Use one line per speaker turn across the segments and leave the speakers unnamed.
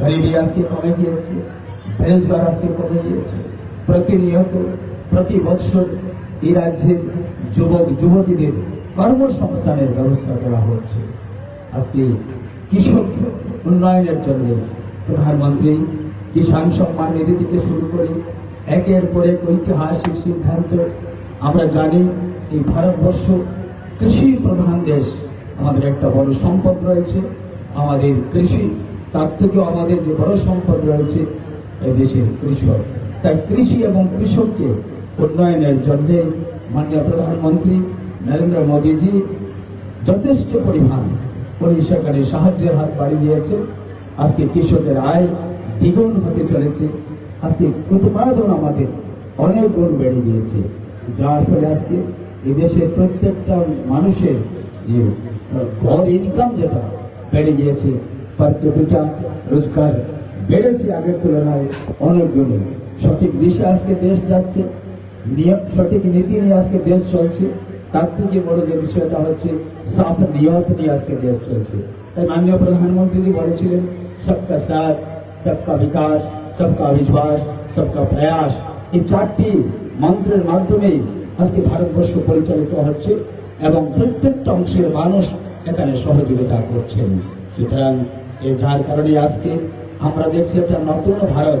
গরিবী আজকে কমে গিয়েছে? বেরোজগার আজকে কমে গিয়েছে? প্রতিনিয়ত, প্রতি বছর এই রাজ্যের যুবক, যুবতীদের কর্মসংস্থানের ব্যবস্থা করা হচ্ছে। আজকে কৃষক উন্নয়নের জন্য প্রধানমন্ত্রী কিষাণ সম্মান নিধি থেকে শুরু করে একের পর এক ঐতিহাসিক সিদ্ধান্ত। আমরা জানি এই ভারতবর্ষ কৃষি প্রধান দেশ। আমাদের একটা বড় সম্পদ রয়েছে। আমাদের কৃষি তার থেকেও আমাদের যে বড় সম্পদ রয়েছে এই দেশের কৃষক। তাই কৃষি এবং কৃষককে উন্নয়নের জন্যে মাননীয় প্রধানমন্ত্রী নরেন্দ্র মোদীজি যথেষ্ট পরিমাণ উনি সাহায্যের হাত বাড়িয়ে দিয়েছে আজকে কৃষকের আয় দ্বিগুণ হতে চলেছে। আজকে উৎপাদন আমাদের অনেক গুণ বেড়ে গিয়েছে। যার ফলে আজকে এদেশের প্রত্যেকটা মানুষের গড় ইনকাম যেটা বেড়ে গিয়েছে পার রোজগার বেড়েছে আগের তুলনায় অনেক গুণে। সঠিক দিশে আজকে দেশ যাচ্ছে, নিয়ম, সঠিক নীতি নিয়ে আজকে দেশ চলছে, তার থেকে বড় যে বিষয়টা হচ্ছে সাফ নিয়ত নিয়ে আজকে দেশ চলছে। তাই মাননীয় প্রধানমন্ত্রী বলেছিলেন, সবকা সাথ, সবকা বিকাশ, সবকা বিশ্বাস সবকা প্রয়াস। এই চারটি মন্ত্রের মাধ্যমে আজকে ভারতবর্ষ পরিচালিত হচ্ছে এবং প্রত্যেকটা অংশের মানুষ এখানে সহযোগিতা করছেন। সুতরাং যার কারণে আজকে আমরা দেখছি একটা নতুন ভারত,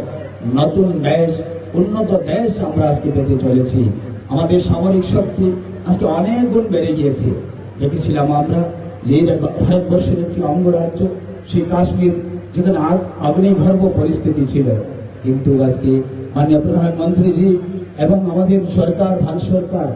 নতুন দেশ, উন্নত দেশ আমরা আজকে পেতে চলেছি। আমাদের সামরিক শক্তি আজকে অনেক গুণ বেড়ে গিয়েছে। দেখেছিলাম আমরা যে ভারতবর্ষের একটি অঙ্গরাজ্য, সেই কাশ্মীর, যেখানে অগ্নিগর্ভ পরিস্থিতি ছিল। কিন্তু আজকে মাননীয় প্রধানমন্ত্রীজি এবং আমাদের সরকার, ভারত সরকার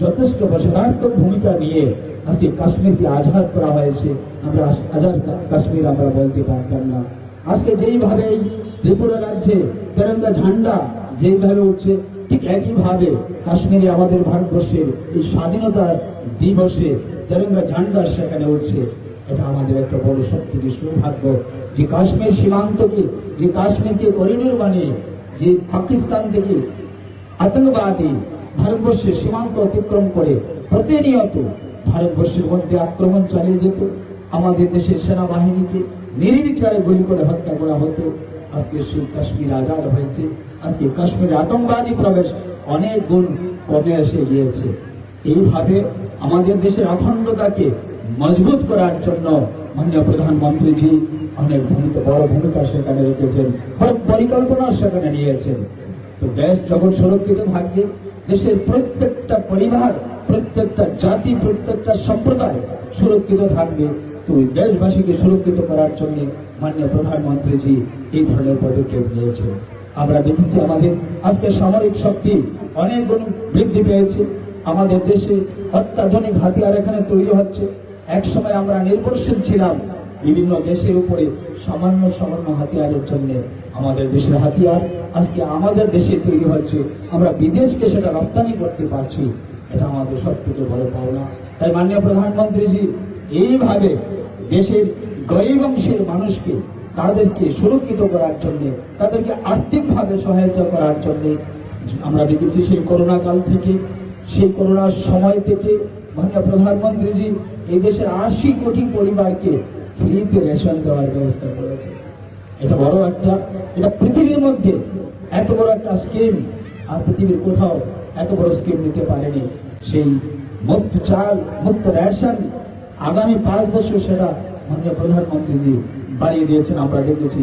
যথেষ্ট বসবার্থক ভূমিকা নিয়ে আজকে কাশ্মীরকে আজাদ করা হয়েছে, আমরা আজ- আজাদ কাশ্মীর আমরা বলতে পারতাম না। আজকে যেইভাবে এই ত্রিপুরা রাজ্যে তেরঙ্গা ঝান্ডা যেইভাবে উঠছে, ঠিক একইভাবে কাশ্মীরে আমাদের ভারতবর্ষের এই স্বাধীনতার দিবসে তেরঙ্গা ঝান্ডা সেখানে উঠছে। এটা আমাদের একটা বড় শক্তির সৌভাগ্য। যে কাশ্মীর সীমান্তকে, যে কাশ্মীরকে করিডোর বানিয়ে যে পাকিস্তান থেকে আতঙ্কবাদী ভারতবর্ষের সীমান্ত অতিক্রম করে প্রতিনিয়ত ভারতবর্ষের মধ্যে আক্রমণ চালিয়ে যেত, আমাদের দেশের সেনাবাহিনীকে নির্বিচারে গুলি করে হত্যা করা হতো। আজকে সেই কাশ্মীর আজাদ হয়েছে, আজকে কাশ্মীরে আতঙ্কবাদী প্রবেশ অনেক গুণ কমে এসে গিয়েছে। এইভাবে আমাদের দেশের অখণ্ডতাকে মজবুত করার জন্য মাননীয় প্রধানমন্ত্রীজি অনেক ভূমিকা, বড় ভূমিকা সেখানে রেখেছেন, বড় পরিকল্পনা সেখানে নিয়েছেন। তো দেশ যখন সুরক্ষিত থাকবে, দেশের প্রত্যেকটা পরিবার প্রত্যেকটা জাতি, প্রত্যেকটা সম্প্রদায় সুরক্ষিত থাকবে। তো দেশবাসীকে সুরক্ষিত করার জন্য মাননীয় প্রধানমন্ত্রীজি এই ধরনের পদক্ষেপ নিয়েছেন। আমরা দেখেছি আমাদের আজকে সামরিক শক্তি অনেক গুণ বৃদ্ধি পেয়েছে। আমাদের দেশে অত্যাধুনিক হাতিয়ার এখানে তৈরি হচ্ছে। এক সময় আমরা নির্ভরশীল ছিলাম বিভিন্ন দেশের উপরে সামান্য সামান্য হাতিয়ারের জন্য। আমাদের দেশের হাতিয়ার আজকে আমাদের দেশে তৈরি হচ্ছে। আমরা বিদেশকে সেটা রপ্তানি করতে পারছি। এটা আমাদের সব থেকে বড় পাওনা। তাই মাননীয় প্রধানমন্ত্রীজি, এইভাবে দেশের গরিব অংশের মানুষকে, তাদেরকে সুরক্ষিত করার জন্য, তাদেরকে আর্থিকভাবে সহায়তা করার জন্য, আমরা দেখেছি সেই করোনা কাল থেকে, সেই করোনার সময় থেকে, মাননীয় প্রধানমন্ত্রীজি, এই দেশের আশি কোটি পরিবারকে ফ্রিতে রেশন দেওয়ার ব্যবস্থা করেছে। এটা বড় একটা, এটা পৃথিবীর মধ্যে এত বড় একটা স্কিম আর পৃথিবীর কোথাও এত বড় স্কিম নিতে পারেনি। সেই মুক্ত চাল, মুক্ত রেশন আগামী পাঁচ বছর সেটা মাননীয় প্রধানমন্ত্রীজি বাড়িয়ে দিয়েছেন, আমরা দেখেছি।